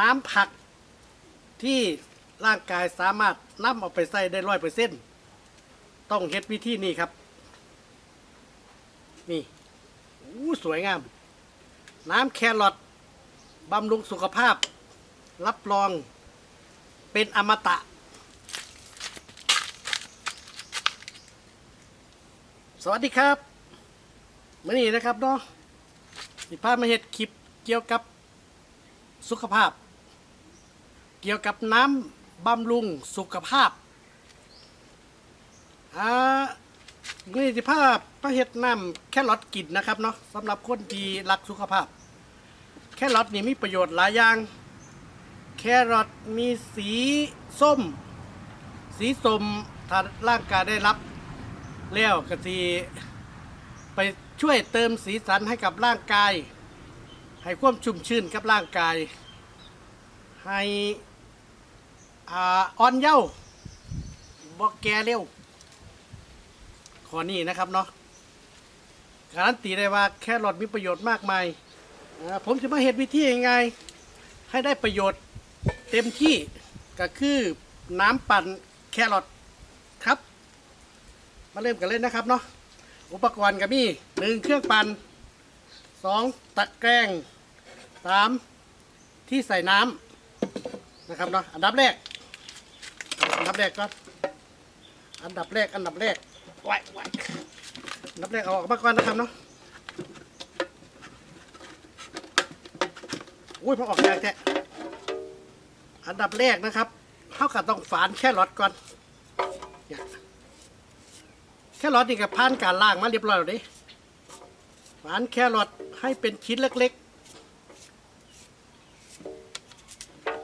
น้ำผักที่ร่างกายสามารถนำเอาไปใส่ได้ร้อยเปอร์เซ็นต์ต้องเฮ็ดวิธีนี้ครับ นี่อู้สวยงาม น้ำแครอทบำรุงสุขภาพ รับรองเป็นอมตะ สวัสดีครับมื่อนี้นะครับเนาะสิพามาเห็ดคลิปเกี่ยวกับสุขภาพ เกี่ยวกับน้ำบำรุงสุขภาพอ่ามื่อนี้สิพามาเห็ดน้ำแครอทกินนะครับเนาะสำหรับคนที่รักสุขภาพ แครอทนี่มีประโยชน์หลายอย่าง แครอทมีสีส้ม สีส้มถ้าร่างกายได้รับแล้วก็ทีไปช่วยเติมสีสันให้กับร่างกาย ให้ความชุ่มชื่นกับร่างกาย ให้ อ่าอ่อนเย้าบอกแกเร็วขอนี้นะครับเนาะการันตีได้ว่าแครอทมีประโยชน์มากมายผมจะมาเห็นวิธียังไง ให้ได้ประโยชน์เต็มที่ก็คือน้ำปั่นแครอทครับ มาเริ่มกันเลยนะครับเนาะอุปกรณ์ก็มีหนึ่งเครื่องปั่นสองตะแกรงสามที่ใส่น้ำนะครับเนาะอันดับแรก อันดับแรกก็อันดับแรก อันดับแรกไว้ไว้อันดับแรกเอาออกมาก่อนนะครับเนาะอุ้ยพอออกยากแท้อันดับแรกนะครับเขาก็ต้องฝานแค่รอดก่อนเนี่ยแครอทนี่ก็ผ่านการล้างมาเรียบร้อยแล้วเดิหวานแครอทให้เป็นชิ้นเล็กๆ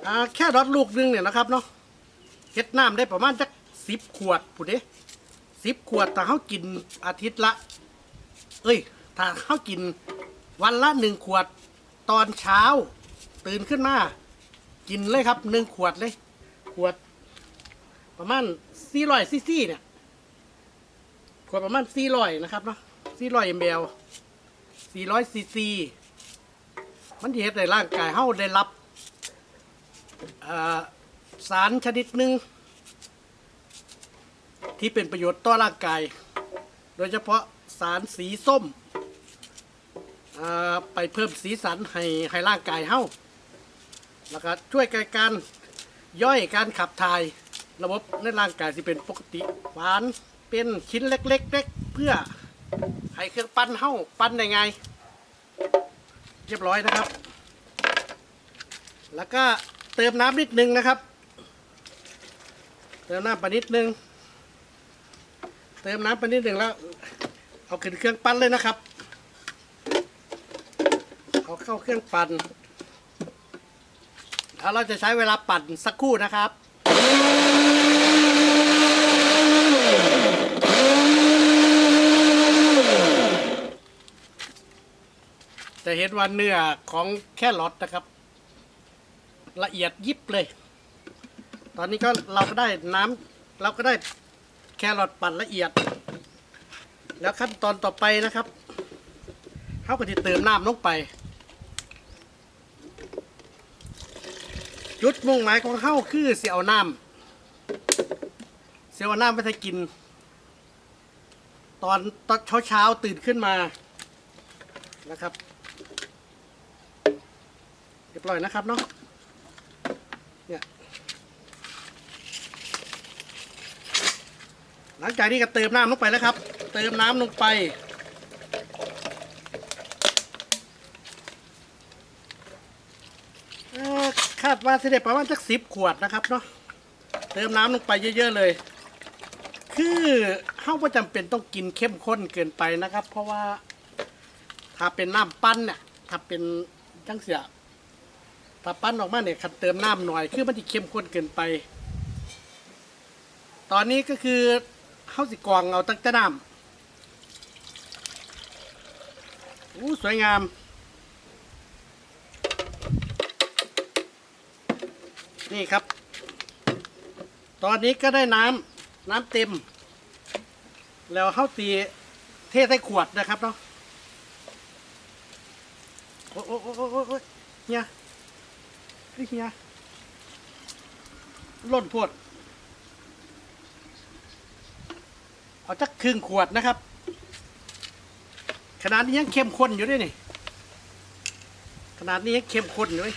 อ่าแครอทลูกหนึงเนี่ยนะครับเนาะ เฮ็ดน้ำได้ประมาณจักสิบขวดผู้เด้สิบขวดแต่เขากินอาทิตย์ละ เอ้ย ถ้าเขากินวันละหนึ่งขวดตอนเช้า ตื่นขึ้นมา กินเลยครับหนึ่งขวดเลย ขวด ประมาณสี่ร้อยซีซีเนี่ย ขวดประมาณ400นะครับเนาะ400 ml 400 cc มันที่เฮ็ดในร่างกายเฮาได้รับ เอ่อ สารชนิดหนึ่งที่เป็นประโยชน์ต่อร่างกาย โดยเฉพาะสารสีส้ม ไปเพิ่มสีสันให้ให้ร่างกายเฮาแล้วก็ช่วยการย่อยการขับถ่ายระบบในร่างกายที่เป็นปกติหวานเป็นชิ้นเล็กๆเเพื่อให้เครื่องปั้นเฮ้าปั้นได้ไง เรียบร้อยนะครับ แล้วก็เติมน้ำนิดนึงนะครับ เติมน้ำไปนิดนึง เติมน้ำไปนิดนึงแล้ว เอาขึ้นเครื่องปั้นเลยนะครับ เอาเข้าเครื่องปั่นแล้วเราจะใช้เวลาปั่นสักครู่นะครับจะเห็นว่าเนื้อของแค่รอทนะครับ ละเอียดยิบเลย ตอนนี้ก็เราก็ได้น้ำเราก็ได้แครอทปั่นละเอียด แล้วขั้นตอนต่อไปนะครับเขาก็จะเติมน้ำลงไป จุดมุ่งหมายของเขาคือเสียเอาน้ำเสียเอาน้ำไปให้กิน ตอนตอนเช้าเช้าๆตื่นขึ้นมานะครับเรียบร้อยนะครับเนาะ เนี่ย หลังจากนี้ก็เติมน้ำลงไปแล้วครับ เติมน้ำลงไป คาดว่าจะได้ประมาณสักสิบขวดนะครับเนาะ เติมน้ำลงไปเยอะๆเลย คือเฮาประจำเป็นต้องกินเข้มข้นเกินไปนะครับ เพราะว่าถ้าเป็นน้ำปั้นเนี่ย ถ้าเป็นจังเสียถ้าปั้นออกมาเนี่ยขัดเติมน้ำหน่อย คือมันจะเข้มข้นเกินไป ตอนนี้ก็คือ เข้าสิกรองเอาตั้งแต่น้ำอู้สวยงามนี่ครับ ตอนนี้ก็ได้น้ำน้ำเต็ม แล้วเข้าตีเทใส่ขวดนะครับเนาะโอ้โอ้โอ้โอ้เนี่ยคคือเฮียล่นโพด เอาจักครึ่งขวดนะครับ ขนาดนี้ยังเข้มข้นอยู่ด้วยนี่ ขนาดนี้ยังเข้มข้นอยู่เลย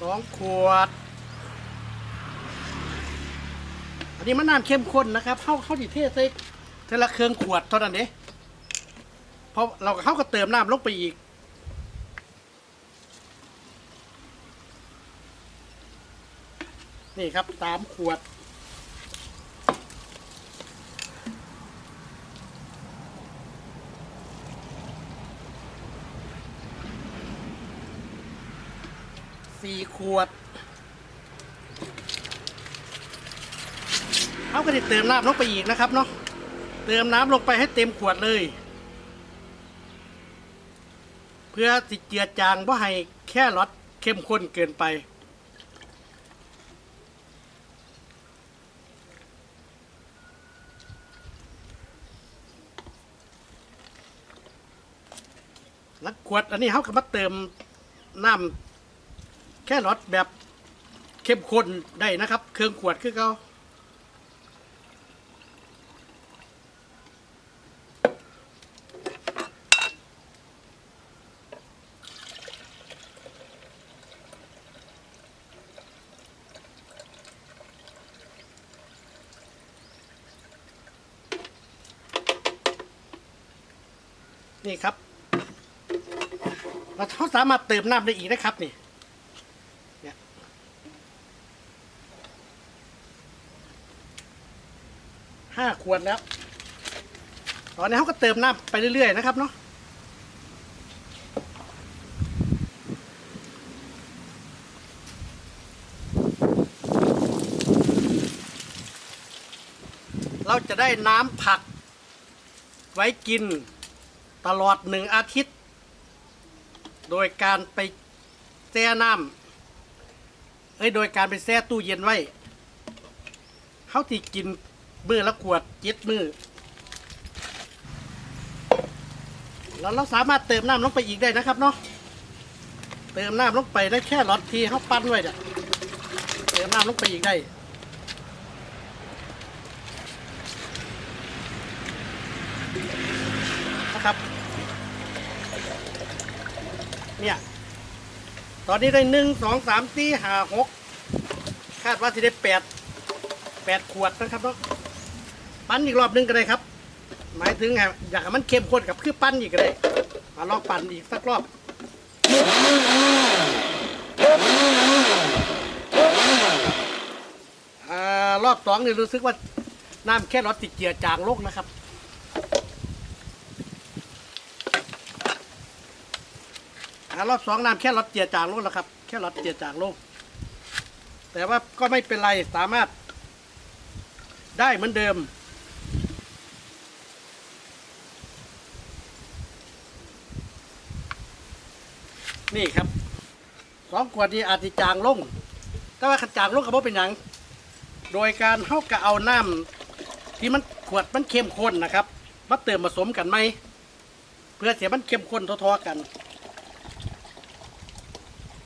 สองขวด อันนี้มันน้ำเข้มข้นนะครับเข้าเข้าดิเทศใส่เทละเครื่องขวดเท่านั้นเองเพราะเราเข้าก็เติมน้ำลงไปอีก นี่ครับสามขวด สี่ขวดเขาก็จะเติมน้ำลงไปอีกนะครับเนาะ เติมน้ำลงไปให้เต็มขวดเลย เพื่อสิเจือจางว่าให้แค่รสเข้มข้นเกินไป ขวด อันนี้เขาก็มาเติมน้ำแค่รสแบบเข้มข้นได้นะครับ เครื่องขวดคือเขานี่ครับ เราเขาสามารถเติมน้ำได้อีกนะครับนี่เนี่ยห้าขวดแล้ว ตอนนี้เขาก็เติมน้ำไปเรื่อยๆนะครับเนาะเราจะได้น้ำผักไว้กินตลอดหนึ่งอาทิตย์ โดยการไปแช่น้ำเอ้ยโดยการไปแช่ตู้เย็นไว้เขาที่กินมือละขวดเจ็ดมือแล้วเราสามารถเติมน้ำลงไปอีกได้นะครับเนาะเติมน้ำลงไปได้แค่รอดที่เขาปั้นไว้เนี่ยเติมน้ำลงไปอีกได้นะครับ เนี่ย ตอนนี้ได้หนึ่งสองสามสี่ห้าหกคาดว่าจะได้แปดแปดขวดนะครับเนาะปั้นอีกรอบนึงก็ได้ครับ หมายถึงไงอยากให้มันเข้มข้นกับคือปั้นอีกก็ได้มาลองปั้นอีกสักรอบอ่ารอบสองนี่รู้สึกว่าน้ำแค่รสติดเกียร์จางโลกนะครับ อ่ารอบสองน้ำแค่รถเจียจางลงแล้วครับ แค่รถเจียจางลง แต่ว่าก็ไม่เป็นไรสามารถ ได้เหมือนเดิม นี่ครับสองขวดนี้อาจจะจางลง แต่ว่าขจางลงก็บ่เป็นหยังโดยการเท่ากับเอาน้ำที่มันขวดมันเข้มข้นนะครับมาเติมผสมกันไหมเพื่อเสียมันเข้มข้นทอๆกัน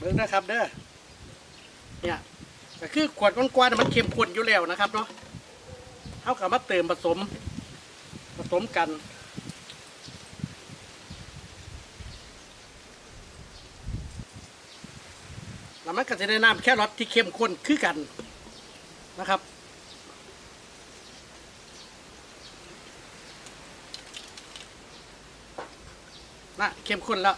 เบิ่งนะครับ เด้อเนี่ยก็คือขวดก้อนๆมันเข้มข้นอยู่แล้วนะครับเนาะเอากับมาเติมผสม ผสมกันแล้วมันก็จะได้น้ำแค่รสที่เข้มข้นคือกันนะครับน่ะเข้มข้นแล้ว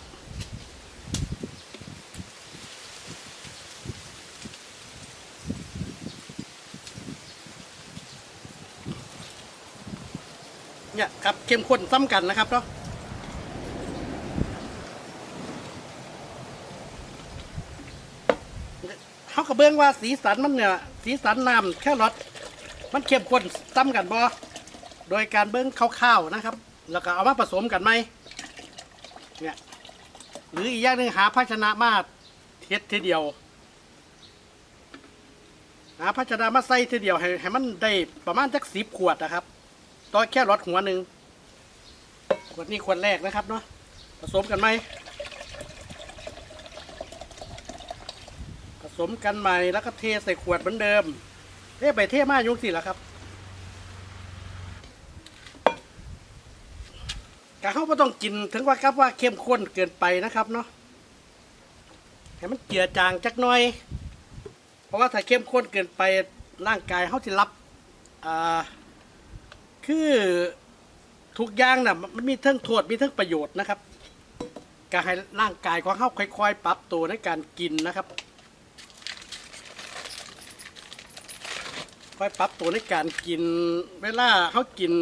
เนี่ยครับเข้มข้นซ้ำกันนะครับเนาะเขากระเบื้องว่าสีสันมันเนี่ย สีสันน้ำแค่รสมันเข้มข้นซ้ำกันบ่โดยการเบื้องข้าวๆนะครับ แล้วก็เอามาผสมกันไหมเนี่ยหรืออีกอย่างหนึ่งหาภาชนะมาเท็ดทีเดียวหาภาชนะมาใส่ทีเดียวให้ให้มันได้ประมาณจักสิบขวดนะครับ ต่อแค่รอดหัวหนึ่งขวดนี้ขวดแรกนะครับเนาะผสมกันไหมผสมกันใหม่แล้วก็เทใส่ขวดเหมือนเดิม เทไปเทมายุกสิแล้วครับกะเขาก็ต้องกินถึงว่าครับว่าเข้มข้นเกินไปนะครับเนาะให้มันเจือจางจักหน่อย เพราะว่าถ้าเข้มข้นเกินไปร่างกายเขาจะรับอ่า คือทุกอย่างน่ะมันมีทั้งโทษมีทั้งประโยชน์นะครับการให้ร่างกายของเขาค่อยๆ ปรับตัวในการกินนะครับ ค่อยปรับตัวในการกิน เวลาเขากิน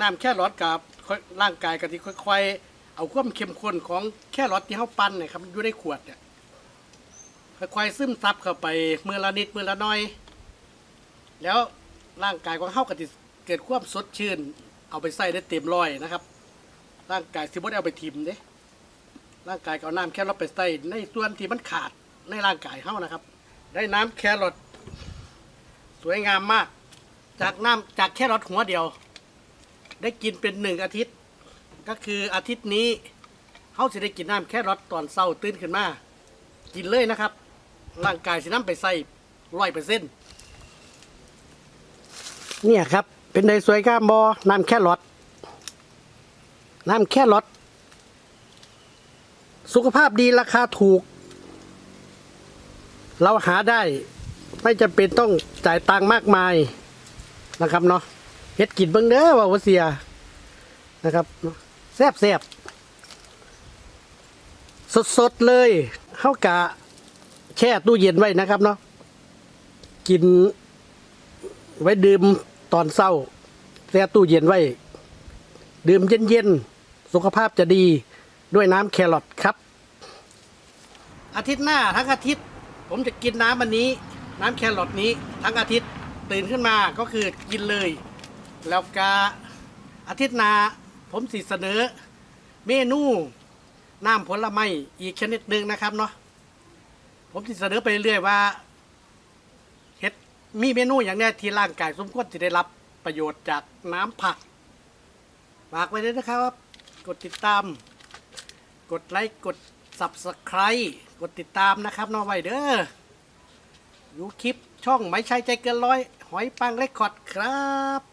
น้ำแค่รสกับร่างกายก็ที่ค่อยๆ เอาความเข้มข้นของแค่รสที่เขาปั้นเนี่ยครับอยู่ในขวดเนี่ยค่อยๆซึมซับเข้าไปเมื่อละนิดเมื่อละน้อย แล้วร่างกายของเขาก็จะ เกิดความสดชื่น เอาไปใส่ได้เต็มร้อยนะครับ ร่างกายสิบ่ได้เอาไปทิมเด้ร่างกายก็เอาน้ำแครอทไปใส่ในส่วนที่มันขาดในร่างกายเขานะครับ ได้น้ำแครอทสวยงามมาก จากน้ำจากแค่รถหัวเดียว ได้กินเป็นหนึ่งอาทิตย์ ก็คืออาทิตย์นี้เขาจะได้กินน้ำแค่รถตอนเศร้าตื่นขึ้นมา กินเลยนะครับ ร่างกายสิน้ำไปใส่ร้อยเปอร์เซ็นต์เนี่ยครับ เป็นในสวยงามบอน้ำแค่รถน้ำแค่รถสุขภาพดีราคาถูก เราหาได้ ไม่จำเป็นต้องจ่ายตังค์มากมายนะครับเนาะเฮ็ดกินเบิ่งเด้อว่าบ่เสียนะครับแซ่บแซ่บสดสดเลยเฮากะแช่ตู้เย็นไว้นะครับเนาะกินไว้ดื่ม ตอนเช้าแช่ตู้เย็นไว้ ดื่มเย็นๆ สุขภาพจะดีด้วยน้ำแครอทครับ อาทิตย์หน้าทั้งอาทิตย์ ผมจะกินน้ำอันนี้ น้ำแครอทนี้ทั้งอาทิตย์ตื่นขึ้นมาก็คือกินเลย แล้วก็อาทิตย์หน้าผมสิเสนอ เมนูน้ำผลไม้อีกชนิดหนึ่งนะครับเนาะผมสิเสนอไปเรื่อยว่า มีเมนูอย่างเนี้ยที่ร่างกายสมควรจะได้รับประโยชน์จากน้ำผักฝากไว้ด้วยนะครับ กดติดตาม กดไลค์กด subscribe กดติดตามนะครับน้องไว้เด้ออยู่คลิปช่องไม่ใช่ใจเกินร้อย หอยปังเรคคอร์ดครับ